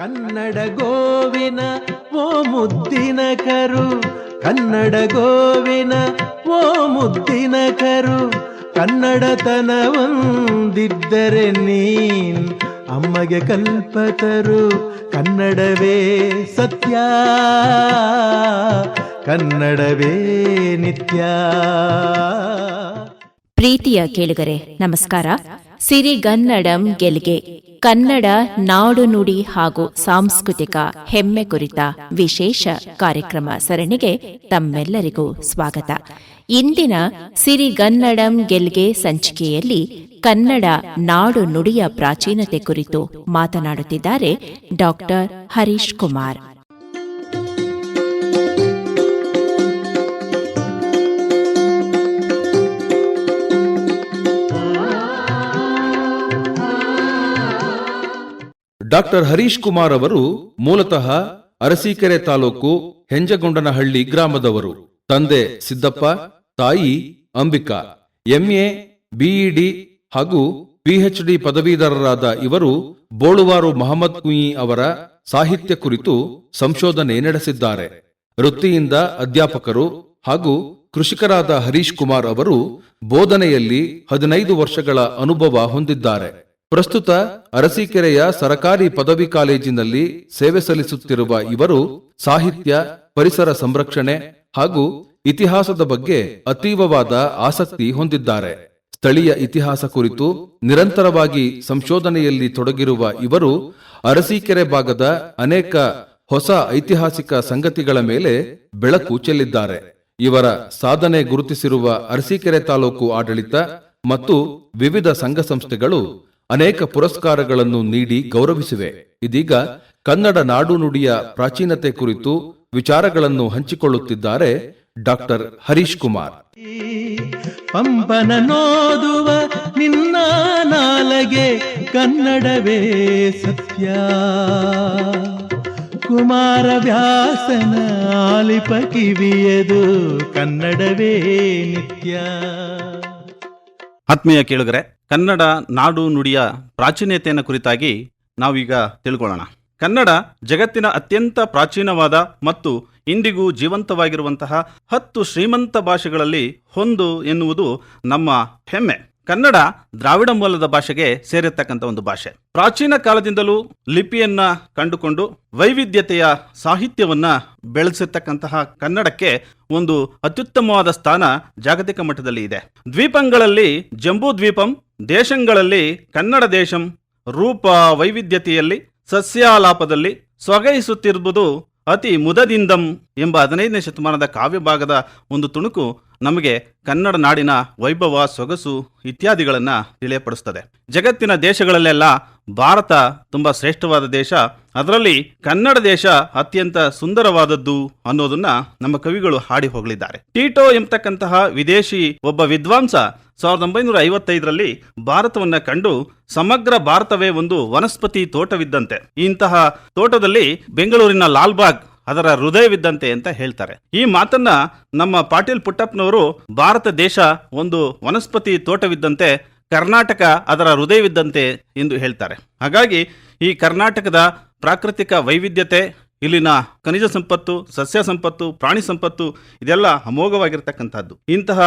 ಕನ್ನಡ ಗೋವಿನ ಓ ಮುದ್ದಿನ ಕರು ಕನ್ನಡ ಗೋವಿನ ಓ ಮುದ್ದಿನ ಕರು ಕನ್ನಡತನವೊಂದಿದ್ದರೆ ನೀನ್ ಅಮ್ಮಗೆ ಕಲ್ಪತರು ಕನ್ನಡವೇ ಸತ್ಯ, ಕನ್ನಡವೇ ನಿತ್ಯ. ಪ್ರೀತಿಯ ಕೇಳುಗರೆ, ನಮಸ್ಕಾರ. ಸಿರಿಗನ್ನಡಂ ಗೆಲ್ಗೆ ಕನ್ನಡ ನಾಡು ನುಡಿ ಹಾಗೂ ಸಾಂಸ್ಕೃತಿಕ ಹೆಮ್ಮೆ ಕುರಿತ ವಿಶೇಷ ಕಾರ್ಯಕ್ರಮ ಸರಣಿಗೆ ತಮ್ಮೆಲ್ಲರಿಗೂ ಸ್ವಾಗತ. ಇಂದಿನ ಸಿರಿಗನ್ನಡಂ ಗೆಲ್ಗೆ ಸಂಚಿಕೆಯಲ್ಲಿ ಕನ್ನಡ ನಾಡು ನುಡಿಯ ಪ್ರಾಚೀನತೆ ಕುರಿತು ಮಾತನಾಡುತ್ತಿದ್ದಾರೆ ಡಾಕ್ಟರ್ ಹರೀಶ್ ಕುಮಾರ್. ಡಾಕ್ಟರ್ ಹರೀಶ್ ಕುಮಾರ್ ಅವರು ಮೂಲತಃ ಅರಸೀಕೆರೆ ತಾಲೂಕು ಹೆಂಜಗೊಂಡನಹಳ್ಳಿ ಗ್ರಾಮದವರು. ತಂದೆ ಸಿದ್ದಪ್ಪ, ತಾಯಿ ಅಂಬಿಕಾ. ಎಂಎ ಬಿಇಡಿ ಹಾಗೂ ಪಿಎಚ್ಡಿ ಪದವೀಧರರಾದ ಇವರು ಬೋಳುವಾರು ಮಹಮ್ಮದ್ ಕುಯಿ ಅವರ ಸಾಹಿತ್ಯ ಕುರಿತು ಸಂಶೋಧನೆ ನಡೆಸಿದ್ದಾರೆ. ವೃತ್ತಿಯಿಂದ ಅಧ್ಯಾಪಕರು ಹಾಗೂ ಕೃಷಿಕರಾದ ಹರೀಶ್ ಕುಮಾರ್ ಅವರು ಬೋಧನೆಯಲ್ಲಿ ಹದಿನೈದು ವರ್ಷಗಳ ಅನುಭವ ಹೊಂದಿದ್ದಾರೆ. ಪ್ರಸ್ತುತ ಅರಸೀಕೆರೆಯ ಸರಕಾರಿ ಪದವಿ ಕಾಲೇಜಿನಲ್ಲಿ ಸೇವೆ ಸಲ್ಲಿಸುತ್ತಿರುವ ಇವರು ಸಾಹಿತ್ಯ, ಪರಿಸರ ಸಂರಕ್ಷಣೆ ಹಾಗೂ ಇತಿಹಾಸದ ಬಗ್ಗೆ ಅತೀವವಾದ ಆಸಕ್ತಿ ಹೊಂದಿದ್ದಾರೆ. ಸ್ಥಳೀಯ ಇತಿಹಾಸ ಕುರಿತು ನಿರಂತರವಾಗಿ ಸಂಶೋಧನೆಯಲ್ಲಿ ತೊಡಗಿರುವ ಇವರು ಅರಸೀಕೆರೆ ಭಾಗದ ಅನೇಕ ಹೊಸ ಐತಿಹಾಸಿಕ ಸಂಗತಿಗಳ ಮೇಲೆ ಬೆಳಕು ಚೆಲ್ಲಿದ್ದಾರೆ. ಇವರ ಸಾಧನೆ ಗುರುತಿಸಿರುವ ಅರಸೀಕೆರೆ ತಾಲೂಕು ಆಡಳಿತ ಮತ್ತು ವಿವಿಧ ಸಂಘ ಸಂಸ್ಥೆಗಳು ಅನೇಕ ಪುರಸ್ಕಾರಗಳನ್ನು ನೀಡಿ ಗೌರವಿಸಿವೆ. ಇದೀಗ ಕನ್ನಡ ನಾಡು ನುಡಿಯ ಪ್ರಾಚೀನತೆ ಕುರಿತು ವಿಚಾರಗಳನ್ನು ಹಂಚಿಕೊಳ್ಳುತ್ತಿದ್ದಾರೆ ಡಾಕ್ಟರ್ ಹರೀಶ್ ಕುಮಾರ್. ಪಂಪನ ನೋದುವ ನಿನ್ನ ನಾಲಗೆ ಕನ್ನಡವೇ ಸತ್ಯ. ಕುಮಾರ ವ್ಯಾಸನ ಆಲಿಪ ಕಿವಿಯದು ಕನ್ನಡವೇ ನಿತ್ಯ. ಆತ್ಮೀಯ ಕೇಳುಗರೆ ಕನ್ನಡ ನಾಡು ನುಡಿಯ ಪ್ರಾಚೀನತೆಯನ್ನು ಕುರಿತಾಗಿ ನಾವೀಗ ತಿಳ್ಕೊಳ್ಳೋಣ. ಕನ್ನಡ ಜಗತ್ತಿನ ಅತ್ಯಂತ ಪ್ರಾಚೀನವಾದ ಮತ್ತು ಇಂದಿಗೂ ಜೀವಂತವಾಗಿರುವಂತಹ ಹತ್ತು ಶ್ರೀಮಂತ ಭಾಷೆಗಳಲ್ಲಿ ಒಂದು ಎನ್ನುವುದು ನಮ್ಮ ಹೆಮ್ಮೆ. ಕನ್ನಡ ದ್ರಾವಿಡ ಮೂಲದ ಭಾಷೆಗೆ ಸೇರಿರ್ತಕ್ಕಂಥ ಒಂದು ಭಾಷೆ. ಪ್ರಾಚೀನ ಕಾಲದಿಂದಲೂ ಲಿಪಿಯನ್ನ ಕಂಡುಕೊಂಡು ವೈವಿಧ್ಯತೆಯ ಸಾಹಿತ್ಯವನ್ನ ಬೆಳೆಸಿರ್ತಕ್ಕಂತಹ ಕನ್ನಡಕ್ಕೆ ಒಂದು ಅತ್ಯುತ್ತಮವಾದ ಸ್ಥಾನ ಜಾಗತಿಕ ಮಟ್ಟದಲ್ಲಿ ಇದೆ. ದ್ವೀಪಗಳಲ್ಲಿ ಜಂಬೂ ದ್ವೀಪಂ ದೇಶಗಳಲ್ಲಿ ಕನ್ನಡ ದೇಶಂ ರೂಪ ವೈವಿಧ್ಯತೆಯಲ್ಲಿ ಸಸ್ಯಾಲಾಪದಲ್ಲಿ ಸೊಗೈಸುತ್ತಿರುವುದು ಅತಿ ಮುದದಿಂದಂ ಎಂಬ ಹದಿನೈದನೇ ಶತಮಾನದ ಕಾವ್ಯಭಾಗದ ಒಂದು ತುಣುಕು ನಮಗೆ ಕನ್ನಡ ನಾಡಿನ ವೈಭವ, ಸೊಗಸು ಇತ್ಯಾದಿಗಳನ್ನು ತಿಳಿಯಪಡಿಸ್ತದೆ ಜಗತ್ತಿನ ದೇಶಗಳಲ್ಲೆಲ್ಲ ಭಾರತ ತುಂಬ ಶ್ರೇಷ್ಠವಾದ ದೇಶ. ಅದರಲ್ಲಿ ಕನ್ನಡ ದೇಶ ಅತ್ಯಂತ ಸುಂದರವಾದದ್ದು ಅನ್ನೋದನ್ನ ನಮ್ಮ ಕವಿಗಳು ಹಾಡಿ ಹೋಗಲಿದ್ದಾರೆ ಟೀಟೋ ಎಂಬತಕ್ಕಂತಹ ವಿದೇಶಿ ಒಬ್ಬ ವಿದ್ವಾಂಸ ಸಾವಿರದ ಒಂಬೈನೂರ ಐವತ್ತೈದರಲ್ಲಿ ಭಾರತವನ್ನ ಕಂಡು ಸಮಗ್ರ ಭಾರತವೇ ಒಂದು ವನಸ್ಪತಿ ತೋಟವಿದ್ದಂತೆ. ಇಂತಹ ತೋಟದಲ್ಲಿ ಬೆಂಗಳೂರಿನ ಲಾಲ್ಬಾಗ್ ಅದರ ಹೃದಯವಿದ್ದಂತೆ ಅಂತ ಹೇಳ್ತಾರೆ. ಈ ಮಾತನ್ನ ನಮ್ಮ ಪಾಟೀಲ್ ಪುಟ್ಟಪ್ಪನವರು ಭಾರತ ದೇಶ ಒಂದು ವನಸ್ಪತಿ ತೋಟವಿದ್ದಂತೆ ಕರ್ನಾಟಕ ಅದರ ಹೃದಯವಿದ್ದಂತೆ ಎಂದು ಹೇಳ್ತಾರೆ. ಹಾಗಾಗಿ ಈ ಕರ್ನಾಟಕದ ಪ್ರಾಕೃತಿಕ ವೈವಿಧ್ಯತೆ, ಇಲ್ಲಿನ ಖನಿಜ ಸಂಪತ್ತು, ಸಸ್ಯ ಸಂಪತ್ತು, ಪ್ರಾಣಿ ಸಂಪತ್ತು, ಇದೆಲ್ಲ ಅಮೋಘವಾಗಿರ್ತಕ್ಕಂಥದ್ದು. ಇಂತಹ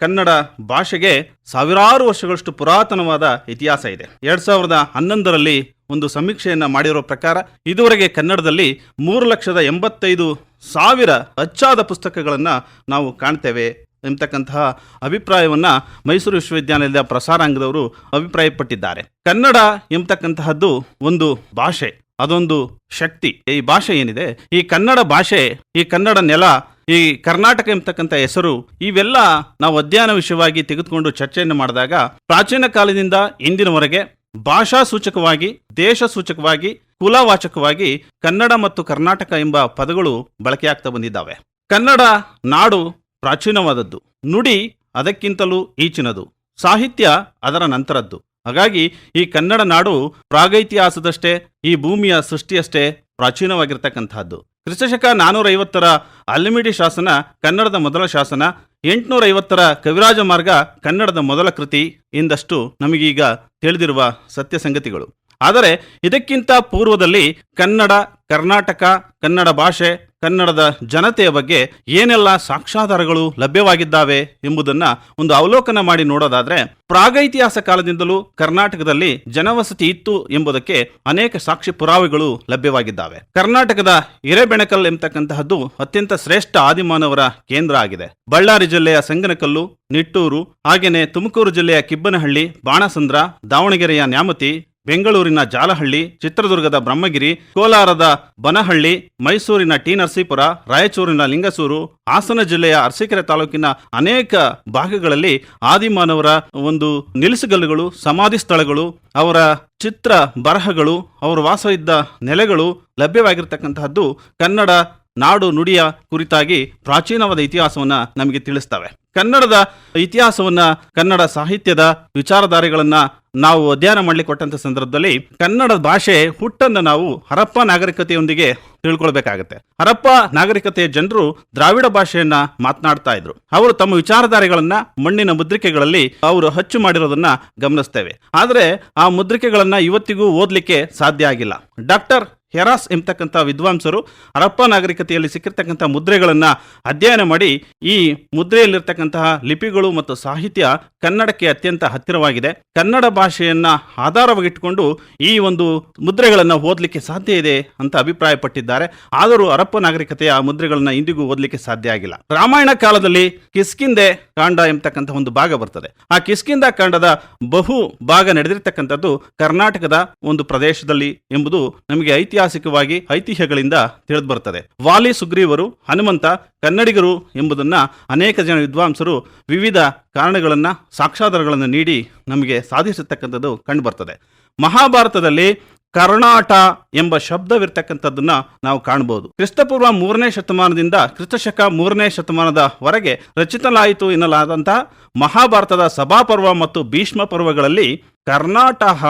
ಕನ್ನಡ ಭಾಷೆಗೆ ಸಾವಿರಾರು ವರ್ಷಗಳಷ್ಟು ಪುರಾತನವಾದ ಇತಿಹಾಸ ಇದೆ. ಎರಡ್ ಸಾವಿರದ ಹನ್ನೊಂದರಲ್ಲಿ ಒಂದು ಸಮೀಕ್ಷೆಯನ್ನು ಮಾಡಿರೋ ಪ್ರಕಾರ ಇದುವರೆಗೆ ಕನ್ನಡದಲ್ಲಿ ಮೂರು ಲಕ್ಷದ ಎಂಬತ್ತೈದು ಸಾವಿರ ಅಚ್ಚಾದ ಪುಸ್ತಕಗಳನ್ನು ನಾವು ಕಾಣ್ತೇವೆ ಎಂಬತಕ್ಕಂತಹ ಅಭಿಪ್ರಾಯವನ್ನ ಮೈಸೂರು ವಿಶ್ವವಿದ್ಯಾನಿಲಯದ ಪ್ರಸಾರಾಂಗದವರು ಅಭಿಪ್ರಾಯಪಟ್ಟಿದ್ದಾರೆ. ಕನ್ನಡ ಎಂಬತಕ್ಕಂತಹದ್ದು ಒಂದು ಭಾಷೆ, ಅದೊಂದು ಶಕ್ತಿ. ಈ ಭಾಷೆ ಏನಿದೆ? ಈ ಕನ್ನಡ ಭಾಷೆ, ಈ ಕನ್ನಡ ನೆಲ, ಈ ಕರ್ನಾಟಕ ಎಂಬತಕ್ಕಂಥ ಹೆಸರು, ಇವೆಲ್ಲ ನಾವು ಅಧ್ಯಯನ ವಿಷಯವಾಗಿ ತೆಗೆದುಕೊಂಡು ಚರ್ಚೆಯನ್ನು ಮಾಡಿದಾಗ ಪ್ರಾಚೀನ ಕಾಲದಿಂದ ಇಂದಿನವರೆಗೆ ಭಾಷಾ ಸೂಚಕವಾಗಿ, ದೇಶ ಸೂಚಕವಾಗಿ, ಕುಲವಾಚಕವಾಗಿ ಕನ್ನಡ ಮತ್ತು ಕರ್ನಾಟಕ ಎಂಬ ಪದಗಳು ಬಳಕೆಯಾಗ್ತಾ ಬಂದಿದ್ದಾವೆ. ಕನ್ನಡ ನಾಡು ಪ್ರಾಚೀನವಾದದ್ದು. ನುಡಿ ಅದಕ್ಕಿಂತಲೂ ಈಚಿನದು. ಸಾಹಿತ್ಯ ಅದರ ನಂತರದ್ದು. ಹಾಗಾಗಿ ಈ ಕನ್ನಡ ನಾಡು ಪ್ರಾಗೈತಿಹಾಸದಷ್ಟೇ, ಈ ಭೂಮಿಯ ಸೃಷ್ಟಿಯಷ್ಟೇ ಪ್ರಾಚೀನವಾಗಿರ್ತಕ್ಕಂತಹದ್ದು. ಕ್ರಿಸ್ತಶಕ ನಾನೂರ ಐವತ್ತರ ಅಲ್ಲಿಮಿಡಿ ಶಾಸನ ಕನ್ನಡದ ಮೊದಲ ಶಾಸನ, ಎಂಟುನೂರೈವತ್ತರ ಕವಿರಾಜ ಮಾರ್ಗ ಕನ್ನಡದ ಮೊದಲ ಕೃತಿ ಎಂದಷ್ಟು ನಮಗೀಗ ತಿಳಿದಿರುವ ಸತ್ಯ ಸಂಗತಿಗಳು. ಆದರೆ ಇದಕ್ಕಿಂತ ಪೂರ್ವದಲ್ಲಿ ಕನ್ನಡ, ಕರ್ನಾಟಕ, ಕನ್ನಡ ಭಾಷೆ ಕನ್ನಡದ ಜನತೆಯ ಬಗ್ಗೆ ಏನೆಲ್ಲ ಸಾಕ್ಷ್ಯಾಧಾರಗಳು ಲಭ್ಯವಾಗಿದ್ದಾವೆ ಎಂಬುದನ್ನ ಒಂದು ಅವಲೋಕನ ಮಾಡಿ ನೋಡೋದಾದ್ರೆ ಪ್ರಾಗೈತಿಹಾಸ ಕಾಲದಿಂದಲೂ ಕರ್ನಾಟಕದಲ್ಲಿ ಜನವಸತಿ ಇತ್ತು ಎಂಬುದಕ್ಕೆ ಅನೇಕ ಸಾಕ್ಷಿ ಪುರಾವೆಗಳು ಲಭ್ಯವಾಗಿದ್ದಾವೆ. ಕರ್ನಾಟಕದ ಹಿರೇಬೆಣಕಲ್ ಎಂಬತಕ್ಕಂತಹದ್ದು ಅತ್ಯಂತ ಶ್ರೇಷ್ಠ ಆದಿಮಾನವರ ಕೇಂದ್ರ ಆಗಿದೆ. ಬಳ್ಳಾರಿ ಜಿಲ್ಲೆಯ ಸಂಗನಕಲ್ಲು, ನಿಟ್ಟೂರು ಹಾಗೆಯೇ ತುಮಕೂರು ಜಿಲ್ಲೆಯ ಕಿಬ್ಬನಹಳ್ಳಿ, ಬಾಣಸಂದ್ರ, ದಾವಣಗೆರೆಯ ನ್ಯಾಮತಿ ಬೆಂಗಳೂರಿನ ಜಾಲಹಳ್ಳಿ, ಚಿತ್ರದುರ್ಗದ ಬ್ರಹ್ಮಗಿರಿ, ಕೋಲಾರದ ಬನಹಳ್ಳಿ, ಮೈಸೂರಿನ ಟಿ ನರಸೀಪುರ, ರಾಯಚೂರಿನ ಲಿಂಗಸೂರು, ಹಾಸನ ಜಿಲ್ಲೆಯ ಅರಸೀಕೆರೆ ತಾಲೂಕಿನ ಅನೇಕ ಭಾಗಗಳಲ್ಲಿ ಆದಿಮಾನವರ ಒಂದು ನಿಲ್ಲಿಸುಗಲ್ಲುಗಳು ಸಮಾಧಿ ಸ್ಥಳಗಳು, ಅವರ ಚಿತ್ರ ಬರಹಗಳು, ಅವರು ವಾಸ ಇದ್ದ ನೆಲೆಗಳು ಲಭ್ಯವಾಗಿರ್ತಕ್ಕಂತಹದ್ದು ಕನ್ನಡ ನಾಡು ನುಡಿಯ ಕುರಿತಾಗಿ ಪ್ರಾಚೀನವಾದ ಇತಿಹಾಸವನ್ನು ನಮಗೆ ತಿಳಿಸ್ತವೆ. ಕನ್ನಡದ ಇತಿಹಾಸವನ್ನ, ಕನ್ನಡ ಸಾಹಿತ್ಯದ ವಿಚಾರಧಾರೆಗಳನ್ನ ನಾವು ಅಧ್ಯಯನ ಮಾಡಲಿ ಕೊಟ್ಟಂತ ಸಂದರ್ಭದಲ್ಲಿ ಕನ್ನಡ ಭಾಷೆ ಹುಟ್ಟನ್ನ ನಾವು ಹರಪ್ಪ ನಾಗರಿಕತೆಯೊಂದಿಗೆ ತಿಳ್ಕೊಳ್ಬೇಕಾಗತ್ತೆ. ಹರಪ್ಪ ನಾಗರಿಕತೆಯ ಜನರು ದ್ರಾವಿಡ ಭಾಷೆಯನ್ನ ಮಾತನಾಡ್ತಾ ಇದ್ರು. ಅವರು ತಮ್ಮ ವಿಚಾರಧಾರೆಗಳನ್ನ ಮಣ್ಣಿನ ಮುದ್ರಿಕೆಗಳಲ್ಲಿ ಅವರು ಹಚ್ಚು ಮಾಡಿರೋದನ್ನ ಗಮನಿಸ್ತೇವೆ. ಆದರೆ ಆ ಮುದ್ರಿಕೆಗಳನ್ನ ಇವತ್ತಿಗೂ ಓದ್ಲಿಕ್ಕೆ ಸಾಧ್ಯ ಆಗಿಲ್ಲ. ಡಾಕ್ಟರ್ ಹೆರಾಸ್ ಎಂಬತಕ್ಕಂಥ ವಿದ್ವಾಂಸರು ಹರಪ್ಪ ನಾಗರಿಕತೆಯಲ್ಲಿ ಸಿಕ್ಕಿರ್ತಕ್ಕಂಥ ಮುದ್ರೆಗಳನ್ನು ಅಧ್ಯಯನ ಮಾಡಿ ಈ ಮುದ್ರೆಯಲ್ಲಿರ್ತಕ್ಕಂತಹ ಲಿಪಿಗಳು ಮತ್ತು ಸಾಹಿತ್ಯ ಕನ್ನಡಕ್ಕೆ ಅತ್ಯಂತ ಹತ್ತಿರವಾಗಿದೆ. ಕನ್ನಡ ಭಾಷೆಯನ್ನು ಆಧಾರವಾಗಿಟ್ಟುಕೊಂಡು ಈ ಒಂದು ಮುದ್ರೆಗಳನ್ನು ಓದಲಿಕ್ಕೆ ಸಾಧ್ಯ ಇದೆ ಅಂತ ಅಭಿಪ್ರಾಯಪಟ್ಟಿದ್ದಾರೆ. ಆದರೂ ಹರಪ್ಪ ನಾಗರಿಕತೆಯ ಮುದ್ರೆಗಳನ್ನು ಇಂದಿಗೂ ಓದಲಿಕ್ಕೆ ಸಾಧ್ಯ ಆಗಿಲ್ಲ. ರಾಮಾಯಣ ಕಾಲದಲ್ಲಿ ಕಿಸ್ಕಿಂದೆ ಕಾಂಡ ಎಂಬತಕ್ಕಂಥ ಒಂದು ಭಾಗ ಬರ್ತದೆ. ಆ ಕಿಸ್ಕಿಂದ ಕಾಂಡದ ಬಹು ಭಾಗ ನಡೆದಿರ್ತಕ್ಕಂಥದ್ದು ಕರ್ನಾಟಕದ ಒಂದು ಪ್ರದೇಶದಲ್ಲಿ ಎಂಬುದು ನಮಗೆ ಐತಿಹಾಸಿಕವಾಗಿ ಐತಿಹ್ಯಗಳಿಂದ ತಿಳಿದು ಬರ್ತದೆ ವಾಲಿ ಸುಗ್ರೀವರು, ಹನುಮಂತ, ಕನ್ನಡಿಗರು ಎಂಬುದನ್ನ ಅನೇಕ ಜನ ವಿದ್ವಾಂಸರು ವಿವಿಧ ಕಾರಣಗಳನ್ನ ಸಾಕ್ಷಾಧಾರಗಳನ್ನು ನೀಡಿ ನಮಗೆ ಸಾಧಿಸತಕ್ಕಂಥದ್ದು ಕಂಡು ಬರ್ತದೆ ಮಹಾಭಾರತದಲ್ಲಿ ಕರ್ಣಾಟ ಎಂಬ ಶಬ್ದವಿರ್ತಕ್ಕಂಥದ್ದನ್ನ ನಾವು ಕಾಣಬಹುದು ಕ್ರಿಸ್ತಪೂರ್ವ ಮೂರನೇ ಶತಮಾನದಿಂದ ಕ್ರಿಸ್ತಶಕ ಮೂರನೇ ಶತಮಾನದವರೆಗೆ ರಚಿತಲಾಯಿತು ಎನ್ನಲಾದಂತಹ ಮಹಾಭಾರತದ ಸಭಾಪರ್ವ ಮತ್ತು ಭೀಷ್ಮ ಪರ್ವಗಳಲ್ಲಿ ಕರ್ನಾಟಕ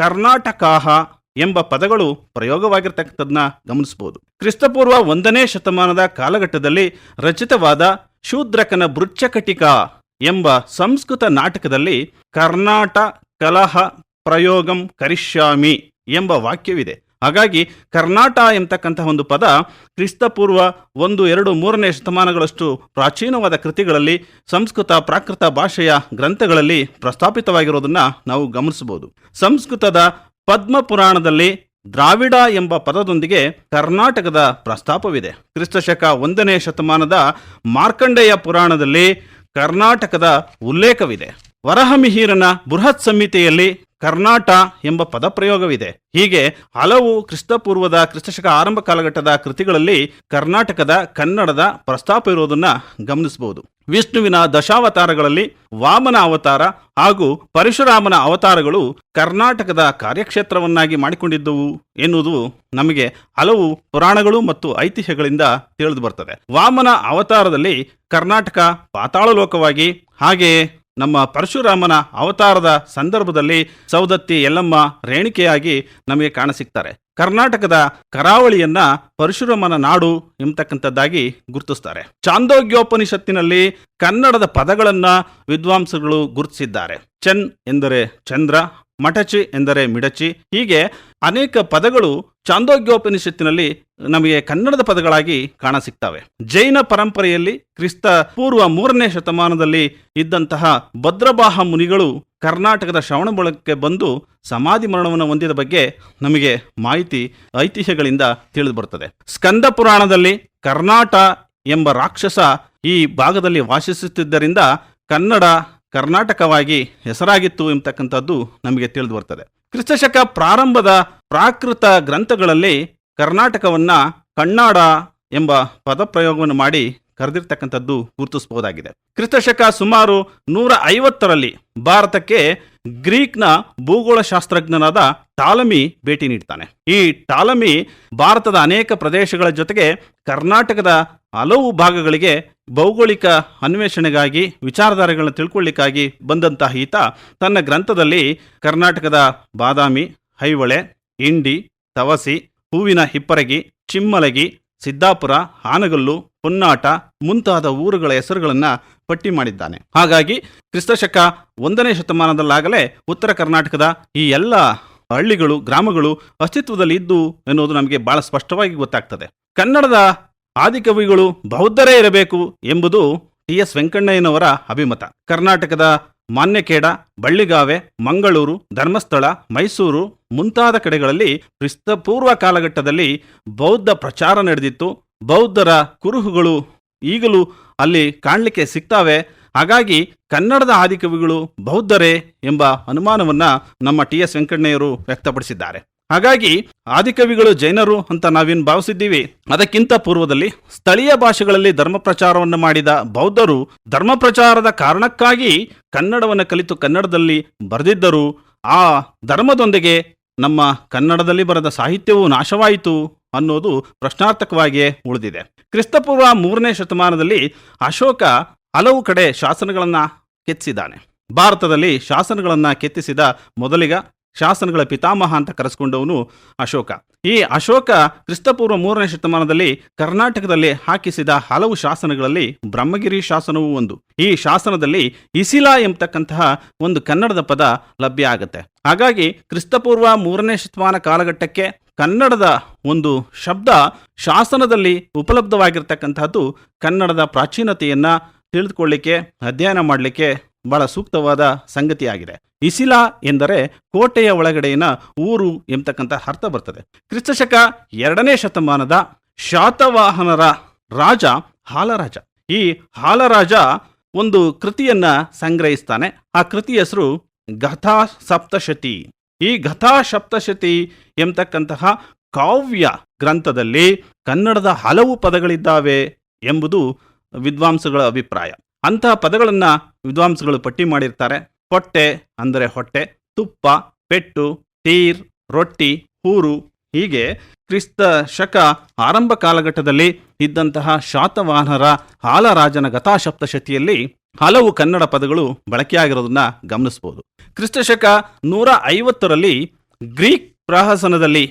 ಕರ್ನಾಟಕಾಹ ಎಂಬ ಪದಗಳು ಪ್ರಯೋಗವಾಗಿರ್ತಕ್ಕಂಥದ್ದನ್ನ ಗಮನಿಸಬಹುದು. ಕ್ರಿಸ್ತಪೂರ್ವ ಒಂದನೇ ಶತಮಾನದ ಕಾಲಘಟ್ಟದಲ್ಲಿ ರಚಿತವಾದ ಶೂದ್ರಕನ ಬೃಚ್ಚಕಟಿಕ ಎಂಬ ಸಂಸ್ಕೃತ ನಾಟಕದಲ್ಲಿ ಕರ್ನಾಟ ಕಲಹ ಪ್ರಯೋಗಂ ಕರಿಷ್ಯಾಮಿ ಎಂಬ ವಾಕ್ಯವಿದೆ. ಹಾಗಾಗಿ ಕರ್ನಾಟ ಎಂಬತಕ್ಕಂತಹ ಒಂದು ಪದ ಕ್ರಿಸ್ತಪೂರ್ವ ಒಂದು, ಎರಡು, ಮೂರನೇ ಶತಮಾನಗಳಷ್ಟು ಪ್ರಾಚೀನವಾದ ಕೃತಿಗಳಲ್ಲಿ ಸಂಸ್ಕೃತ ಪ್ರಾಕೃತ ಭಾಷೆಯ ಗ್ರಂಥಗಳಲ್ಲಿ ಪ್ರಸ್ತಾಪಿತವಾಗಿರೋದನ್ನ ನಾವು ಗಮನಿಸಬಹುದು. ಸಂಸ್ಕೃತದ ಪದ್ಮ ಪುರಾಣದಲ್ಲಿ ದ್ರಾವಿಡ ಎಂಬ ಪದದೊಂದಿಗೆ ಕರ್ನಾಟಕದ ಪ್ರಸ್ತಾಪವಿದೆ. ಕ್ರಿಸ್ತಶಕ ಒಂದನೇ ಶತಮಾನದ ಮಾರ್ಕಂಡೇಯ ಪುರಾಣದಲ್ಲಿ ಕರ್ನಾಟಕದ ಉಲ್ಲೇಖವಿದೆ. ವರಹಮಿಹಿರನ ಬೃಹತ್ ಸಂಹಿತೆಯಲ್ಲಿ ಕರ್ನಾಟ ಎಂಬ ಪದಪ್ರಯೋಗವಿದೆ. ಹೀಗೆ ಹಲವು ಕ್ರಿಸ್ತಪೂರ್ವದ ಕ್ರಿಸ್ತಶಕ ಆರಂಭ ಕಾಲಘಟ್ಟದ ಕೃತಿಗಳಲ್ಲಿ ಕರ್ನಾಟಕದ, ಕನ್ನಡದ ಪ್ರಸ್ತಾಪ ಇರೋದನ್ನ ಗಮನಿಸಬಹುದು. ವಿಷ್ಣುವಿನ ದಶಾವತಾರಗಳಲ್ಲಿ ವಾಮನ ಅವತಾರ ಹಾಗೂ ಪರಶುರಾಮನ ಅವತಾರಗಳು ಕರ್ನಾಟಕದ ಕಾರ್ಯಕ್ಷೇತ್ರವನ್ನಾಗಿ ಮಾಡಿಕೊಂಡಿದ್ದುವು ಎನ್ನುವುದು ನಮಗೆ ಹಲವು ಪುರಾಣಗಳು ಮತ್ತು ಐತಿಹ್ಯಗಳಿಂದ ತಿಳಿದು ಬರ್ತದೆ. ವಾಮನ ಅವತಾರದಲ್ಲಿ ಕರ್ನಾಟಕ ಪಾತಾಳ ಲೋಕವಾಗಿ ಹಾಗೆಯೇ ನಮ್ಮ ಪರಶುರಾಮನ ಅವತಾರದ ಸಂದರ್ಭದಲ್ಲಿ ಸೌದತ್ತಿ ಎಲ್ಲಮ್ಮ ರೇಣಿಕೆಯಾಗಿ ನಮಗೆ ಕಾಣಸಿಗ್ತಾರೆ ಕರ್ನಾಟಕದ ಕರಾವಳಿಯನ್ನ ಪರಶುರಾಮನ ನಾಡು ಎಂಬತಕ್ಕಂಥದ್ದಾಗಿ ಗುರುತಿಸ್ತಾರೆ. ಚಾಂದೋಗ್ಯೋಪನಿಷತ್ತಿನಲ್ಲಿ ಕನ್ನಡದ ಪದಗಳನ್ನ ವಿದ್ವಾಂಸಗಳು ಗುರುತಿಸಿದ್ದಾರೆ. ಚೆನ್ ಎಂದರೆ ಚಂದ್ರ ಮಟಚಿ ಎಂದರೆ ಮಿಡಚಿ. ಹೀಗೆ ಅನೇಕ ಪದಗಳು ಚಾಂದೋಗ್ಯೋಪನಿಷತ್ತಿನಲ್ಲಿ ನಮಗೆ ಕನ್ನಡದ ಪದಗಳಾಗಿ ಕಾಣಸಿಗ್ತವೆ. ಜೈನ ಪರಂಪರೆಯಲ್ಲಿ ಕ್ರಿಸ್ತ ಪೂರ್ವ ಮೂರನೇ ಶತಮಾನದಲ್ಲಿ ಇದ್ದಂತಹ ಭದ್ರಬಾಹ ಮುನಿಗಳು ಕರ್ನಾಟಕದ ಶ್ರವಣಬಳಕ್ಕೆ ಬಂದು ಸಮಾಧಿ ಮರಣವನ್ನು ಹೊಂದಿದ ಬಗ್ಗೆ ನಮಗೆ ಮಾಹಿತಿ ಐತಿಹ್ಯಗಳಿಂದ ತಿಳಿದು ಬರುತ್ತದೆ. ಸ್ಕಂದ ಪುರಾಣದಲ್ಲಿ ಕರ್ನಾಟ ಎಂಬ ರಾಕ್ಷಸ ಈ ಭಾಗದಲ್ಲಿ ವಾಸಿಸುತ್ತಿದ್ದರಿಂದ ಕನ್ನಡ ಕರ್ನಾಟಕವಾಗಿ ಹೆಸರಾಗಿತ್ತು ಎಂಬತಕ್ಕಂಥದ್ದು ನಮಗೆ ತಿಳಿದು ಬರ್ತದೆ. ಕ್ರಿಸ್ತಶಕ ಪ್ರಾರಂಭದ ಪ್ರಾಕೃತ ಗ್ರಂಥಗಳಲ್ಲಿ ಕರ್ನಾಟಕವನ್ನ ಕಣ್ಣಾಡ ಎಂಬ ಪದಪ್ರಯೋಗವನ್ನು ಮಾಡಿ ಕರೆದಿರ್ತಕ್ಕಂಥದ್ದು ಗುರುತಿಸಬಹುದಾಗಿದೆ. ಕ್ರಿಸ್ತಶಕ ಸುಮಾರು ನೂರ ಐವತ್ತರಲ್ಲಿ ಭಾರತಕ್ಕೆ ಗ್ರೀಕ್ನ ಭೂಗೋಳ ಶಾಸ್ತ್ರಜ್ಞನಾದ ಟಾಲಮಿ ಭೇಟಿ ನೀಡ್ತಾನೆ. ಈ ಟಾಲಮಿ ಭಾರತದ ಅನೇಕ ಪ್ರದೇಶಗಳ ಜೊತೆಗೆ ಕರ್ನಾಟಕದ ಹಲವು ಭಾಗಗಳಿಗೆ ಭೌಗೋಳಿಕ ಅನ್ವೇಷಣೆಗಾಗಿ, ವಿಚಾರಧಾರೆಗಳನ್ನು ತಿಳ್ಕೊಳ್ಳಿಕ್ಕಾಗಿ ಬಂದಂತಹ ಈತ ತನ್ನ ಗ್ರಂಥದಲ್ಲಿ ಕರ್ನಾಟಕದ ಬಾದಾಮಿ ಐಹೊಳೆ ಇಂಡಿ ತವಸಿ, ಹೂವಿನ ಹಿಪ್ಪರಗಿ, ಚಿಮ್ಮಲಗಿ, ಸಿದ್ದಾಪುರ, ಹಾನಗಲ್ಲು ಪುನ್ನಾಟ ಮುಂತಾದ ಊರುಗಳ ಹೆಸರುಗಳನ್ನು ಪಟ್ಟಿ ಮಾಡಿದ್ದಾನೆ. ಹಾಗಾಗಿ ಕ್ರಿಸ್ತಶಕ ಒಂದನೇ ಶತಮಾನದಲ್ಲಾಗಲೇ ಉತ್ತರ ಕರ್ನಾಟಕದ ಈ ಎಲ್ಲ ಹಳ್ಳಿಗಳು, ಗ್ರಾಮಗಳು ಅಸ್ತಿತ್ವದಲ್ಲಿ ಇದ್ದು ಎನ್ನುವುದು ನಮಗೆ ಬಹಳ ಸ್ಪಷ್ಟವಾಗಿ ಗೊತ್ತಾಗ್ತದೆ. ಕನ್ನಡದ ಆದಿಕವಿಗಳು ಬೌದ್ಧರೇ ಇರಬೇಕು ಎಂಬುದು ಟಿ ಎಸ್ ವೆಂಕಣ್ಣಯ್ಯನವರ ಅಭಿಮತ. ಕರ್ನಾಟಕದ ಮಾನ್ಯಕೇಡ, ಬಳ್ಳಿಗಾವೆ, ಮಂಗಳೂರು, ಧರ್ಮಸ್ಥಳ, ಮೈಸೂರು ಮುಂತಾದ ಕಡೆಗಳಲ್ಲಿ ಕ್ರಿಸ್ತಪೂರ್ವ ಕಾಲಘಟ್ಟದಲ್ಲಿ ಬೌದ್ಧ ಪ್ರಚಾರ ನಡೆದಿತ್ತು. ಬೌದ್ಧರ ಕುರುಹುಗಳು ಈಗಲೂ ಅಲ್ಲಿ ಕಾಣಲಿಕ್ಕೆ ಸಿಗ್ತಾವೆ. ಹಾಗಾಗಿ ಕನ್ನಡದ ಆದಿಕವಿಗಳು ಬೌದ್ಧರೇ ಎಂಬ ಅನುಮಾನವನ್ನು ನಮ್ಮ ಟಿ ಎಸ್ ವೆಂಕಣ್ಣಯ್ಯರು ವ್ಯಕ್ತಪಡಿಸಿದ್ದಾರೆ. ಹಾಗಾಗಿ ಆದಿಕವಿಗಳು ಜೈನರು ಅಂತ ನಾವೇನು ಭಾವಿಸಿದ್ದೀವಿ? ಅದಕ್ಕಿಂತ ಪೂರ್ವದಲ್ಲಿ ಸ್ಥಳೀಯ ಭಾಷೆಗಳಲ್ಲಿ ಧರ್ಮ ಪ್ರಚಾರವನ್ನು ಮಾಡಿದ ಬೌದ್ಧರು ಧರ್ಮ ಪ್ರಚಾರದ ಕಾರಣಕ್ಕಾಗಿ ಕನ್ನಡವನ್ನು ಕಲಿತು ಕನ್ನಡದಲ್ಲಿ ಬರೆದಿದ್ದರು. ಆ ಧರ್ಮದೊಂದಿಗೆ ನಮ್ಮ ಕನ್ನಡದಲ್ಲಿ ಬರೆದ ಸಾಹಿತ್ಯವು ನಾಶವಾಯಿತು ಅನ್ನೋದು ಪ್ರಶ್ನಾರ್ಥಕವಾಗಿಯೇ ಉಳಿದಿದೆ. ಕ್ರಿಸ್ತಪೂರ್ವ ಮೂರನೇ ಶತಮಾನದಲ್ಲಿ ಅಶೋಕ ಹಲವು ಕಡೆ ಶಾಸನಗಳನ್ನು ಕೆತ್ತಿಸಿದ್ದಾನೆ. ಭಾರತದಲ್ಲಿ ಶಾಸನಗಳನ್ನು ಕೆತ್ತಿಸಿದ ಮೊದಲಿಗ ಶಾಸನಗಳ ಪಿತಾಮಹ ಅಂತ ಕರೆಸ್ಕೊಂಡವನು ಅಶೋಕ. ಈ ಅಶೋಕ ಕ್ರಿಸ್ತಪೂರ್ವ ಮೂರನೇ ಶತಮಾನದಲ್ಲಿ ಕರ್ನಾಟಕದಲ್ಲಿ ಹಾಕಿಸಿದ ಹಲವು ಶಾಸನಗಳಲ್ಲಿ ಬ್ರಹ್ಮಗಿರಿ ಶಾಸನವೂ ಒಂದು. ಈ ಶಾಸನದಲ್ಲಿ ಇಸಿಲಾ ಎಂಬತಕ್ಕಂತಹ ಒಂದು ಕನ್ನಡದ ಪದ ಲಭ್ಯ ಆಗುತ್ತೆ. ಹಾಗಾಗಿ ಕ್ರಿಸ್ತಪೂರ್ವ ಮೂರನೇ ಶತಮಾನ ಕಾಲಘಟ್ಟಕ್ಕೆ ಕನ್ನಡದ ಒಂದು ಶಬ್ದ ಶಾಸನದಲ್ಲಿ ಉಪಲಬ್ಧವಾಗಿರ್ತಕ್ಕಂತಹದ್ದು ಕನ್ನಡದ ಪ್ರಾಚೀನತೆಯನ್ನ ತಿಳಿದುಕೊಳ್ಳಿಕ್ಕೆ, ಅಧ್ಯಯನ ಮಾಡಲಿಕ್ಕೆ ಬಹಳ ಸೂಕ್ತವಾದ ಸಂಗತಿಯಾಗಿದೆ. ಇಸಿಲಾ ಎಂದರೆ ಕೋಟೆಯ ಒಳಗಡೆಯಿನ ಊರು ಎಂಬತಕ್ಕಂಥ ಅರ್ಥ ಬರ್ತದೆ. ಕ್ರಿಸ್ತಶಕ ಎರಡನೇ ಶತಮಾನದ ಶಾತವಾಹನರ ರಾಜ ಹಾಲರಾಜ. ಈ ಹಾಲರಾಜ ಒಂದು ಕೃತಿಯನ್ನ ಸಂಗ್ರಹಿಸ್ತಾನೆ. ಆ ಕೃತಿ ಹೆಸರು ಗಥಾ ಸಪ್ತಶತಿ. ಈ ಗಥಾ ಸಪ್ತಶತಿ ಎಂಬತಕ್ಕಂತಹ ಕಾವ್ಯ ಗ್ರಂಥದಲ್ಲಿ ಕನ್ನಡದ ಹಲವು ಪದಗಳಿದ್ದಾವೆ ಎಂಬುದು ವಿದ್ವಾಂಸಗಳ ಅಭಿಪ್ರಾಯ. ಅಂತಹ ಪದಗಳನ್ನು ವಿದ್ವಾಂಸಗಳು ಪಟ್ಟಿ ಮಾಡಿರ್ತಾರೆ. ಹೊಟ್ಟೆ ಅಂದರೆ ಹೊಟ್ಟೆ, ತುಪ್ಪ, ಪೆಟ್ಟು, ತೀರ್, ರೊಟ್ಟಿ, ಹೂರು. ಹೀಗೆ ಕ್ರಿಸ್ತ ಶಕ ಆರಂಭ ಕಾಲಘಟ್ಟದಲ್ಲಿ ಇದ್ದಂತಹ ಶಾತವಾಹನರ ಹಾಲರಾಜನ ಗತಾಶಪ್ತಶತಿಯಲ್ಲಿ ಹಲವು ಕನ್ನಡ ಪದಗಳು ಬಳಕೆಯಾಗಿರೋದನ್ನ ಗಮನಿಸಬಹುದು ಕ್ರಿಸ್ತಶಕ ನೂರ ಐವತ್ತರಲ್ಲಿ ಗ್ರೀಕ್ ಪ್ರಹಸನದಲ್ಲಿ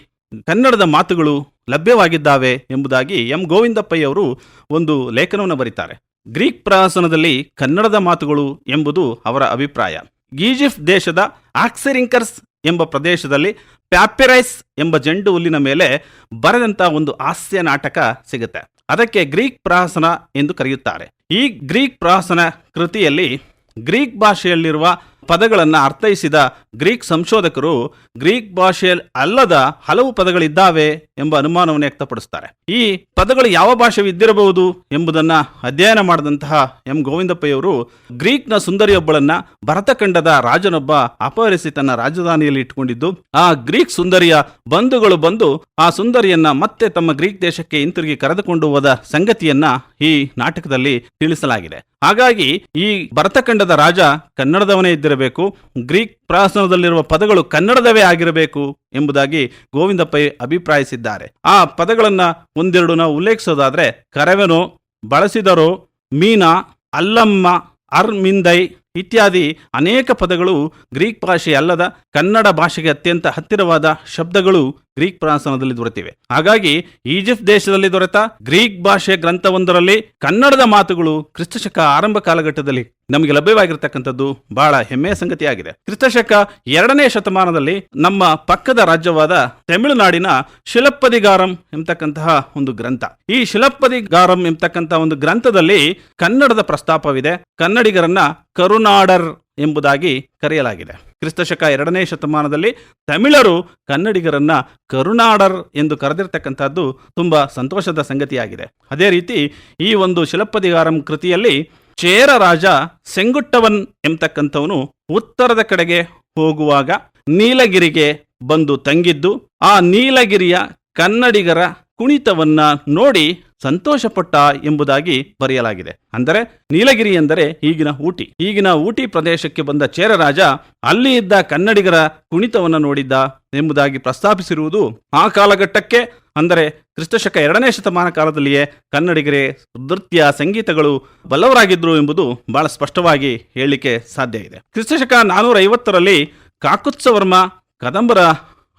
ಕನ್ನಡದ ಮಾತುಗಳು ಲಭ್ಯವಾಗಿದ್ದಾವೆ ಎಂಬುದಾಗಿ ಎಂ ಗೋವಿಂದಪ್ಪಯ್ಯವರು ಒಂದು ಲೇಖನವನ್ನು ಬರೀತಾರೆ. ಗ್ರೀಕ್ ಪ್ರಹಾಸನದಲ್ಲಿ ಕನ್ನಡದ ಮಾತುಗಳು ಎಂಬುದು ಅವರ ಅಭಿಪ್ರಾಯ. ಈಜಿಪ್ಟ್ ದೇಶದ ಆಕ್ಸೆರಿಂಕರ್ಸ್ ಎಂಬ ಪ್ರದೇಶದಲ್ಲಿ ಪ್ಯಾಪಿರೈಸ್ ಎಂಬ ಜಂಡು ಹುಲ್ಲಿನ ಮೇಲೆ ಬರೆದಂತ ಒಂದು ಹಾಸ್ಯ ನಾಟಕ ಸಿಗುತ್ತೆ. ಅದಕ್ಕೆ ಗ್ರೀಕ್ ಪ್ರಹಸನ ಎಂದು ಕರೆಯುತ್ತಾರೆ. ಈ ಗ್ರೀಕ್ ಪ್ರಹಸನ ಕೃತಿಯಲ್ಲಿ ಗ್ರೀಕ್ ಭಾಷೆಯಲ್ಲಿರುವ ಪದಗಳನ್ನು ಅರ್ಥೈಸಿದ ಗ್ರೀಕ್ ಸಂಶೋಧಕರು ಗ್ರೀಕ್ ಭಾಷೆಯಲ್ಲಿ ಅಲ್ಲದ ಹಲವು ಪದಗಳಿದ್ದಾವೆ ಎಂಬ ಅನುಮಾನವನ್ನು ವ್ಯಕ್ತಪಡಿಸ್ತಾರೆ. ಈ ಪದಗಳು ಯಾವ ಭಾಷೆ ಇದ್ದಿರಬಹುದು ಎಂಬುದನ್ನ ಅಧ್ಯಯನ ಮಾಡಿದಂತಹ ಎಂ. ಗೋವಿಂದಪ್ಪಯ್ಯವರು ಗ್ರೀಕ್ನ ಸುಂದರಿಯೊಬ್ಬಳನ್ನ ಭರತಖಂಡದ ರಾಜನೊಬ್ಬ ಅಪಹರಿಸಿ ತನ್ನ ರಾಜಧಾನಿಯಲ್ಲಿ ಇಟ್ಟುಕೊಂಡಿದ್ದು, ಆ ಗ್ರೀಕ್ ಸುಂದರಿಯ ಬಂಧುಗಳು ಬಂದು ಆ ಸುಂದರಿಯನ್ನ ಮತ್ತೆ ತಮ್ಮ ಗ್ರೀಕ್ ದೇಶಕ್ಕೆ ಹಿಂತಿರುಗಿ ಕರೆದುಕೊಂಡು ಹೋದ ಸಂಗತಿಯನ್ನ ಈ ನಾಟಕದಲ್ಲಿ ತಿಳಿಸಲಾಗಿದೆ. ಹಾಗಾಗಿ ಈ ಭರತಖಂಡದ ರಾಜ ಕನ್ನಡದವನೇ ಇದ್ದಿರಬೇಕು, ಗ್ರೀಕ್ ಪ್ರಾಸನದಲ್ಲಿರುವ ಪದಗಳು ಕನ್ನಡದವೇ ಆಗಿರಬೇಕು ಎಂಬುದಾಗಿ ಗೋವಿಂದಪ್ಪ ಅಭಿಪ್ರಾಯಿಸಿದ್ದಾರೆ. ಆ ಪದಗಳನ್ನ ಒಂದೆರಡು ನಾವು ಉಲ್ಲೇಖಿಸೋದಾದ್ರೆ, ಕರವೆನೋ, ಬಳಸಿದರು, ಮೀನಾ, ಅಲ್ಲಮ್ಮ ಅರ್ಮಿಂದೈ ಇತ್ಯಾದಿ ಅನೇಕ ಪದಗಳು ಗ್ರೀಕ್ ಭಾಷೆ ಅಲ್ಲದ ಕನ್ನಡ ಭಾಷೆಗೆ ಅತ್ಯಂತ ಹತ್ತಿರವಾದ ಶಬ್ದಗಳು ಗ್ರೀಕ್ ಪ್ರಾಸನದಲ್ಲಿ ದೊರೆತಿವೆ. ಹಾಗಾಗಿ ಈಜಿಪ್ಟ್ ದೇಶದಲ್ಲಿ ದೊರೆತ ಗ್ರೀಕ್ ಭಾಷೆಯ ಗ್ರಂಥವೊಂದರಲ್ಲಿ ಕನ್ನಡದ ಮಾತುಗಳು ಕ್ರಿಸ್ತಶಕ ಆರಂಭ ಕಾಲಘಟ್ಟದಲ್ಲಿ ನಮಗೆ ಲಭ್ಯವಾಗಿರ್ತಕ್ಕಂಥದ್ದು ಬಹಳ ಹೆಮ್ಮೆಯ ಸಂಗತಿಯಾಗಿದೆ. ಕ್ರಿಸ್ತಶಕ ಎರಡನೇ ಶತಮಾನದಲ್ಲಿ ನಮ್ಮ ಪಕ್ಕದ ರಾಜ್ಯವಾದ ತಮಿಳುನಾಡಿನ ಶಿಲಪ್ಪದಿಗಾರಂ ಎಂಬತಕ್ಕಂತಹ ಒಂದು ಗ್ರಂಥ. ಈ ಶಿಲಪ್ಪದಿಗಾರಂ ಎಂಬತಕ್ಕಂತಹ ಒಂದು ಗ್ರಂಥದಲ್ಲಿ ಕನ್ನಡದ ಪ್ರಸ್ತಾಪವಿದೆ. ಕನ್ನಡಿಗರನ್ನ ಕರುನಾಡರ್ ಎಂಬುದಾಗಿ ಕರೆಯಲಾಗಿದೆ. ಕ್ರಿಸ್ತಶಕ ಎರಡನೇ ಶತಮಾನದಲ್ಲಿ ತಮಿಳರು ಕನ್ನಡಿಗರನ್ನ ಕರುಣಾಡರ್ ಎಂದು ಕರೆದಿರ್ತಕ್ಕಂಥದ್ದು ತುಂಬಾ ಸಂತೋಷದ ಸಂಗತಿಯಾಗಿದೆ. ಅದೇ ರೀತಿ ಈ ಒಂದು ಶಿಲಪ್ಪದಿಗಾರಂ ಕೃತಿಯಲ್ಲಿ ಚೇರ ರಾಜ ಸೆಂಗುಟ್ಟವನ್ ಎಂಬತಕ್ಕಂಥವನು ಉತ್ತರದ ಕಡೆಗೆ ಹೋಗುವಾಗ ನೀಲಗಿರಿಗೆ ಬಂದು ತಂಗಿದ್ದು, ಆ ನೀಲಗಿರಿಯ ಕನ್ನಡಿಗರ ಕುಣಿತವನ್ನ ನೋಡಿ ಸಂತೋಷಪಟ್ಟ ಎಂಬುದಾಗಿ ಬರೆಯಲಾಗಿದೆ. ಅಂದರೆ ನೀಲಗಿರಿ ಎಂದರೆ ಈಗಿನ ಊಟಿ. ಈಗಿನ ಊಟಿ ಪ್ರದೇಶಕ್ಕೆ ಬಂದ ಚೇರರಾಜ ಅಲ್ಲಿ ಇದ್ದ ಕನ್ನಡಿಗರ ಕುಣಿತವನ್ನು ನೋಡಿದ್ದ ಎಂಬುದಾಗಿ ಪ್ರಸ್ತಾಪಿಸಿರುವುದು ಆ ಕಾಲಘಟ್ಟಕ್ಕೆ, ಅಂದರೆ ಕ್ರಿಸ್ತಶಕ ಎರಡನೇ ಶತಮಾನ ಕಾಲದಲ್ಲಿಯೇ ಕನ್ನಡಿಗರೇ ನೃತ್ಯ ಸಂಗೀತಗಳು ಬಲ್ಲವರಾಗಿದ್ದರು ಎಂಬುದು ಬಹಳ ಸ್ಪಷ್ಟವಾಗಿ ಹೇಳಲಿಕ್ಕೆ ಸಾಧ್ಯ ಇದೆ. ಕ್ರಿಸ್ತಶಕ ನಾನೂರ ಐವತ್ತರಲ್ಲಿ ಕಾಕುತ್ಸವರ್ಮ ಕದಂಬರ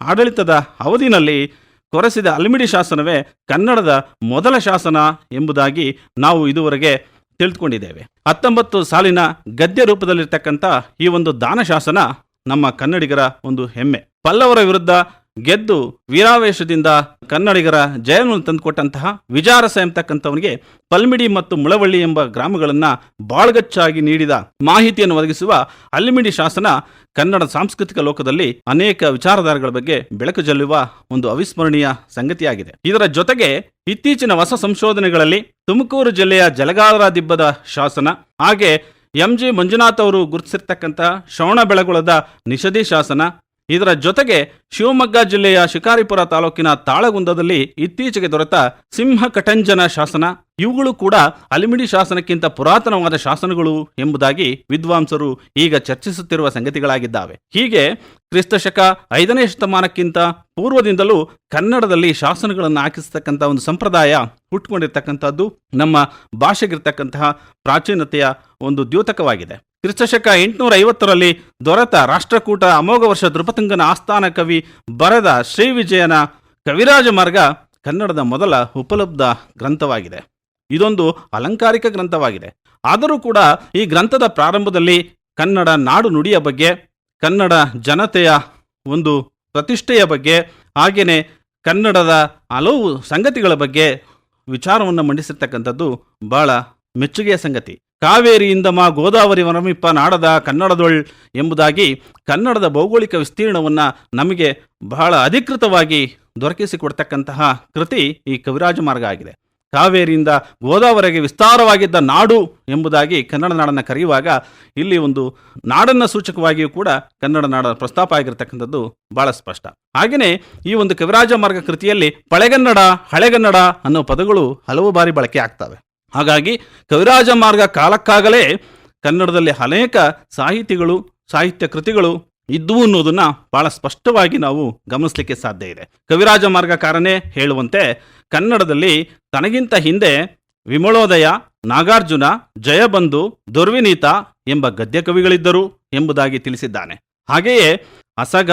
ಆಡಳಿತದ ಅವಧಿನಲ್ಲಿ ಕೊರೆಸಿದ ಅಲ್ಮಿಡಿ ಶಾಸನವೇ ಕನ್ನಡದ ಮೊದಲ ಶಾಸನ ಎಂಬುದಾಗಿ ನಾವು ಇದುವರೆಗೆ ತಿಳಿದುಕೊಂಡಿದ್ದೇವೆ ಹತ್ತೊಂಬತ್ತು ಸಾಲಿನ ಗದ್ಯ ರೂಪದಲ್ಲಿರ್ತಕ್ಕಂಥ ಈ ಒಂದು ದಾನ ಶಾಸನ ನಮ್ಮ ಕನ್ನಡಿಗರ ಒಂದು ಹೆಮ್ಮೆ. ಪಲ್ಲವರ ವಿರುದ್ಧ ಗೆದ್ದು ವೀರಾವೇಶದಿಂದ ಕನ್ನಡಿಗರ ಜಯವನ್ನು ತಂದುಕೊಟ್ಟಂತಹ ವಿಜಾರಸ ಎಂಬತಕ್ಕಂಥವನಿಗೆ ಪಲ್ಮಿಡಿ ಮತ್ತು ಮುಳವಳ್ಳಿ ಎಂಬ ಗ್ರಾಮಗಳನ್ನು ಬಾಳ್ಗಚ್ಚಾಗಿ ನೀಡಿದ ಮಾಹಿತಿಯನ್ನು ಒದಗಿಸುವ ಅಲ್ಮಿಡಿ ಶಾಸನ ಕನ್ನಡ ಸಾಂಸ್ಕೃತಿಕ ಲೋಕದಲ್ಲಿ ಅನೇಕ ವಿಚಾರಧಾರೆಗಳ ಬಗ್ಗೆ ಬೆಳಕು ಜಲ್ಲುವ ಒಂದು ಅವಿಸ್ಮರಣೀಯ ಸಂಗತಿಯಾಗಿದೆ. ಇದರ ಜೊತೆಗೆ ಇತ್ತೀಚಿನ ಹೊಸ ಸಂಶೋಧನೆಗಳಲ್ಲಿ ತುಮಕೂರು ಜಿಲ್ಲೆಯ ಜಲಗಾರ ದಿಬ್ಬದ ಶಾಸನ ಹಾಗೆ ಎಂ ಜಿ ಮಂಜುನಾಥ್ ಅವರು ಗುರುತಿಸಿರ್ತಕ್ಕಂಥ ಶ್ರವಣ ಬೆಳಗೊಳದ ನಿಷಧಿ ಶಾಸನ ಇದರ ಜೊತೆಗೆ ಶಿವಮೊಗ್ಗ ಜಿಲ್ಲೆಯ ಶಿಕಾರಿಪುರ ತಾಲೂಕಿನ ತಾಳಗುಂದದಲ್ಲಿ ಇತ್ತೀಚೆಗೆ ದೊರೆತ ಸಿಂಹ ಕಟಂಜನ ಶಾಸನ. ಇವುಗಳು ಕೂಡ ಅಲಿಮಿಡಿ ಶಾಸನಕ್ಕಿಂತ ಪುರಾತನವಾದ ಶಾಸನಗಳು ಎಂಬುದಾಗಿ ವಿದ್ವಾಂಸರು ಈಗ ಚರ್ಚಿಸುತ್ತಿರುವ ಸಂಗತಿಗಳಾಗಿದ್ದಾವೆ. ಹೀಗೆ ಕ್ರಿಸ್ತಶಕ ಐದನೇ ಶತಮಾನಕ್ಕಿಂತ ಪೂರ್ವದಿಂದಲೂ ಕನ್ನಡದಲ್ಲಿ ಶಾಸನಗಳನ್ನು ಹಾಕಿಸ್ತಕ್ಕಂಥ ಒಂದು ಸಂಪ್ರದಾಯ ಹುಟ್ಟುಕೊಂಡಿರ್ತಕ್ಕಂಥದ್ದು ನಮ್ಮ ಭಾಷೆಗಿರ್ತಕ್ಕಂತಹ ಪ್ರಾಚೀನತೆಯ ಒಂದು ದ್ಯೋತಕವಾಗಿದೆ. ಕ್ರಿಸ್ತಶಕ ಎಂಟುನೂರ ಐವತ್ತರಲ್ಲಿ ದೊರೆತ ರಾಷ್ಟ್ರಕೂಟ ಅಮೋಘ ವರ್ಷ ದೃಪತುಂಗನ ಆಸ್ಥಾನ ಕವಿ ಬರೆದ ಶ್ರೀ ವಿಜಯನ ಕವಿರಾಜ ಮಾರ್ಗ ಕನ್ನಡದ ಮೊದಲ ಉಪಲಬ್ಧ ಗ್ರಂಥವಾಗಿದೆ. ಇದೊಂದು ಅಲಂಕಾರಿಕ ಗ್ರಂಥವಾಗಿದೆ. ಆದರೂ ಕೂಡ ಈ ಗ್ರಂಥದ ಪ್ರಾರಂಭದಲ್ಲಿ ಕನ್ನಡ ನಾಡು ನುಡಿಯ ಬಗ್ಗೆ, ಕನ್ನಡ ಜನತೆಯ ಒಂದು ಪ್ರತಿಷ್ಠೆಯ ಬಗ್ಗೆ ಹಾಗೆಯೇ ಕನ್ನಡದ ಹಲವು ಸಂಗತಿಗಳ ಬಗ್ಗೆ ವಿಚಾರವನ್ನು ಮಂಡಿಸಿರ್ತಕ್ಕಂಥದ್ದು ಬಹಳ ಮೆಚ್ಚುಗೆಯ ಸಂಗತಿ. ಕಾವೇರಿಯಿಂದ ಮಾ ಗೋದಾವರಿ ವನಮಿಪ್ಪ ನಾಡದ ಕನ್ನಡದೊಳ್ ಎಂಬುದಾಗಿ ಕನ್ನಡದ ಭೌಗೋಳಿಕ ವಿಸ್ತೀರ್ಣವನ್ನು ನಮಗೆ ಬಹಳ ಅಧಿಕೃತವಾಗಿ ದೊರಕಿಸಿಕೊಡ್ತಕ್ಕಂತಹ ಕೃತಿ ಈ ಕವಿರಾಜ ಮಾರ್ಗ ಆಗಿದೆ. ಕಾವೇರಿಯಿಂದ ಗೋದಾವರಿಗೆ ವಿಸ್ತಾರವಾಗಿದ್ದ ನಾಡು ಎಂಬುದಾಗಿ ಕನ್ನಡ ನಾಡನ್ನು ಕರೆಯುವಾಗ ಇಲ್ಲಿ ಒಂದು ನಾಡನ್ನ ಸೂಚಕವಾಗಿಯೂ ಕೂಡ ಕನ್ನಡ ನಾಡ ಪ್ರಸ್ತಾಪ ಆಗಿರತಕ್ಕಂಥದ್ದು ಬಹಳ ಸ್ಪಷ್ಟ. ಹಾಗೆಯೇ ಈ ಒಂದು ಕವಿರಾಜ ಮಾರ್ಗ ಕೃತಿಯಲ್ಲಿ ಪಳೆಗನ್ನಡ, ಹಳೆಗನ್ನಡ ಅನ್ನೋ ಪದಗಳು ಹಲವು ಬಾರಿ ಬಳಕೆ ಆಗ್ತವೆ. ಹಾಗಾಗಿ ಕವಿರಾಜ ಮಾರ್ಗ ಕಾಲಕ್ಕಾಗಲೇ ಕನ್ನಡದಲ್ಲಿ ಅನೇಕ ಸಾಹಿತಿಗಳು, ಸಾಹಿತ್ಯ ಕೃತಿಗಳು ಇದ್ದುವು ಅನ್ನೋದನ್ನ ಬಹಳ ಸ್ಪಷ್ಟವಾಗಿ ನಾವು ಗಮನಿಸಲಿಕ್ಕೆ ಸಾಧ್ಯ ಇದೆ. ಕವಿರಾಜ ಮಾರ್ಗಕಾರನೇ ಹೇಳುವಂತೆ ಕನ್ನಡದಲ್ಲಿ ತನಗಿಂತ ಹಿಂದೆ ವಿಮಳೋದಯ, ನಾಗಾರ್ಜುನ, ಜಯಬಂಧು, ದುರ್ವಿನೀತ ಎಂಬ ಗದ್ಯ ಕವಿಗಳಿದ್ದರು ಎಂಬುದಾಗಿ ತಿಳಿಸಿದ್ದಾನೆ. ಹಾಗೆಯೇ ಅಸಗ,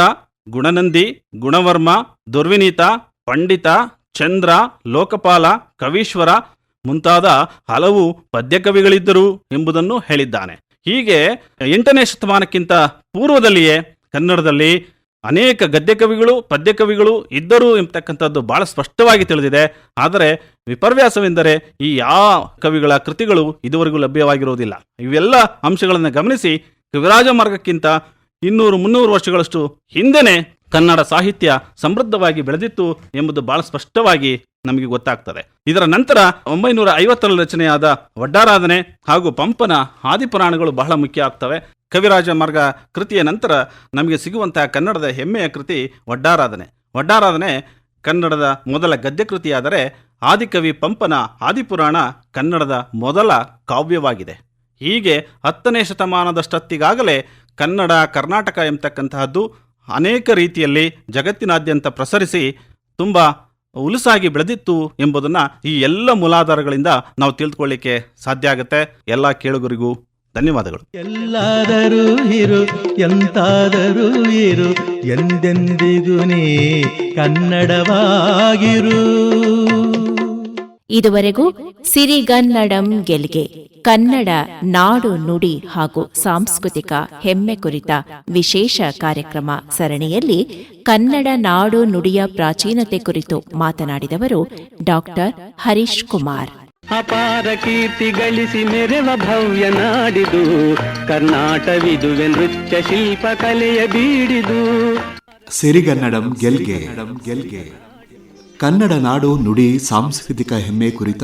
ಗುಣನಂದಿ, ಗುಣವರ್ಮ, ದುರ್ವಿನೀತ, ಪಂಡಿತ, ಚಂದ್ರ, ಲೋಕಪಾಲ, ಕವೀಶ್ವರ ಮುಂತಾದ ಹಲವು ಪದ್ಯಕವಿಗಳಿದ್ದರು ಎಂಬುದನ್ನು ಹೇಳಿದ್ದಾನೆ. ಹೀಗೆ ಎಂಟನೇ ಶತಮಾನಕ್ಕಿಂತ ಪೂರ್ವದಲ್ಲಿಯೇ ಕನ್ನಡದಲ್ಲಿ ಅನೇಕ ಗದ್ಯಕವಿಗಳು, ಪದ್ಯಕವಿಗಳು ಪದ್ಯ ಕವಿಗಳು ಇದ್ದರು ಎಂಬತಕ್ಕಂಥದ್ದು ಬಹಳ ಸ್ಪಷ್ಟವಾಗಿ ತಿಳಿದಿದೆ. ಆದರೆ ವಿಪರ್ಯಾಸವೆಂದರೆ ಈ ಯಾವ ಕವಿಗಳ ಕೃತಿಗಳು ಇದುವರೆಗೂ ಲಭ್ಯವಾಗಿರುವುದಿಲ್ಲ. ಇವೆಲ್ಲ ಅಂಶಗಳನ್ನು ಗಮನಿಸಿ ಕವಿರಾಜ ಮಾರ್ಗಕ್ಕಿಂತ ಇನ್ನೂರು ಮುನ್ನೂರು ವರ್ಷಗಳಷ್ಟು ಹಿಂದೆನೇ ಕನ್ನಡ ಸಾಹಿತ್ಯ ಸಮೃದ್ಧವಾಗಿ ಬೆಳೆದಿತ್ತು ಎಂಬುದು ಬಹಳ ಸ್ಪಷ್ಟವಾಗಿ ನಮಗೆ ಗೊತ್ತಾಗ್ತದೆ. ಇದರ ನಂತರ ಒಂಬೈನೂರ ಐವತ್ತರಲ್ಲಿ ರಚನೆಯಾದ ವಡ್ಡಾರಾಧನೆ ಹಾಗೂ ಪಂಪನ ಆದಿಪುರಾಣಗಳು ಬಹಳ ಮುಖ್ಯ ಆಗ್ತವೆ. ಕವಿರಾಜ ಮಾರ್ಗ ಕೃತಿಯ ನಂತರ ನಮಗೆ ಸಿಗುವಂತಹ ಕನ್ನಡದ ಹೆಮ್ಮೆಯ ಕೃತಿ ವಡ್ಡಾರಾಧನೆ. ವಡ್ಡಾರಾಧನೆ ಕನ್ನಡದ ಮೊದಲ ಗದ್ಯ ಕೃತಿಯಾದರೆ ಆದಿಕವಿ ಪಂಪನ ಆದಿಪುರಾಣ ಕನ್ನಡದ ಮೊದಲ ಕಾವ್ಯವಾಗಿದೆ. ಹೀಗೆ ಹತ್ತನೇ ಶತಮಾನದಷ್ಟೊತ್ತಿಗಾಗಲೇ ಕನ್ನಡ, ಕರ್ನಾಟಕ ಎಂಬತಕ್ಕಂತಹದ್ದು ಅನೇಕ ರೀತಿಯಲ್ಲಿ ಜಗತ್ತಿನಾದ್ಯಂತ ಪ್ರಸರಿಸಿ ತುಂಬ ಉಲುಸಾಗಿ ಬೆಳೆದಿತ್ತು ಎಂಬುದನ್ನ ಈ ಎಲ್ಲ ಮೂಲಾಧಾರಗಳಿಂದ ನಾವು ತಿಳಿದುಕೊಳ್ಳಿಕ್ಕೆ ಸಾಧ್ಯ ಆಗುತ್ತೆ. ಎಲ್ಲ ಕೇಳುಗರಿಗೂ ಧನ್ಯವಾದಗಳು. ಎಲ್ಲಾದರೂ ಇರು ಎಂತಾದರೂ ಇರು ಎಂದೆಂದಿಗೂ ನೀ ಕನ್ನಡವಾಗಿರು. ಇದುವರೆಗೂ ಸಿರಿಗನ್ನಡಂ ಗೆಲ್ಗೆ. ಕನ್ನಡ ನಾಡು ನುಡಿ ಹಾಗೂ ಸಾಂಸ್ಕೃತಿಕ ಹೆಮ್ಮೆ ಕುರಿತ ವಿಶೇಷ ಕಾರ್ಯಕ್ರಮ ಸರಣಿಯಲ್ಲಿ ಕನ್ನಡ ನಾಡು ನುಡಿಯ ಪ್ರಾಚೀನತೆ ಕುರಿತು ಮಾತನಾಡಿದವರು ಡಾಕ್ಟರ್ ಹರೀಶ್ ಕುಮಾರ್. ಅಪಾರ ಕೀರ್ತಿ ಗಳಿಸಿ ಮೆರೆವ ಭವ್ಯ ನಾಡಿದು ಕರ್ನಾಟವಿದುವೆ ನೃತ್ಯ ಶಿಲ್ಪ ಕಲೆಯ ಬೀಡಿದು. ಸಿರಿಗನ್ನಡಂ ಗೆಲ್ಗೆ ಗೆಲ್ಗೆ. ಕನ್ನಡ ನಾಡು ನುಡಿ ಸಾಂಸ್ಕೃತಿಕ ಹೆಮ್ಮೆ ಕುರಿತ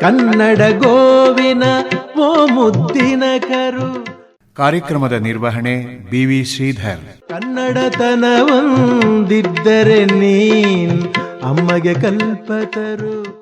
ಕನ್ನಡ ಗೋವಿನ ಓ ಮುದ್ದಿನ ಕರು. ಕಾರ್ಯಕ್ರಮದ ನಿರ್ವಹಣೆ ಬಿವಿ ಶ್ರೀಧರ್. ಕನ್ನಡತನವೊಂದಿದ್ದರೆ ನೀನ್ ಅಮ್ಮಗೆ ಕಲ್ಪತರು.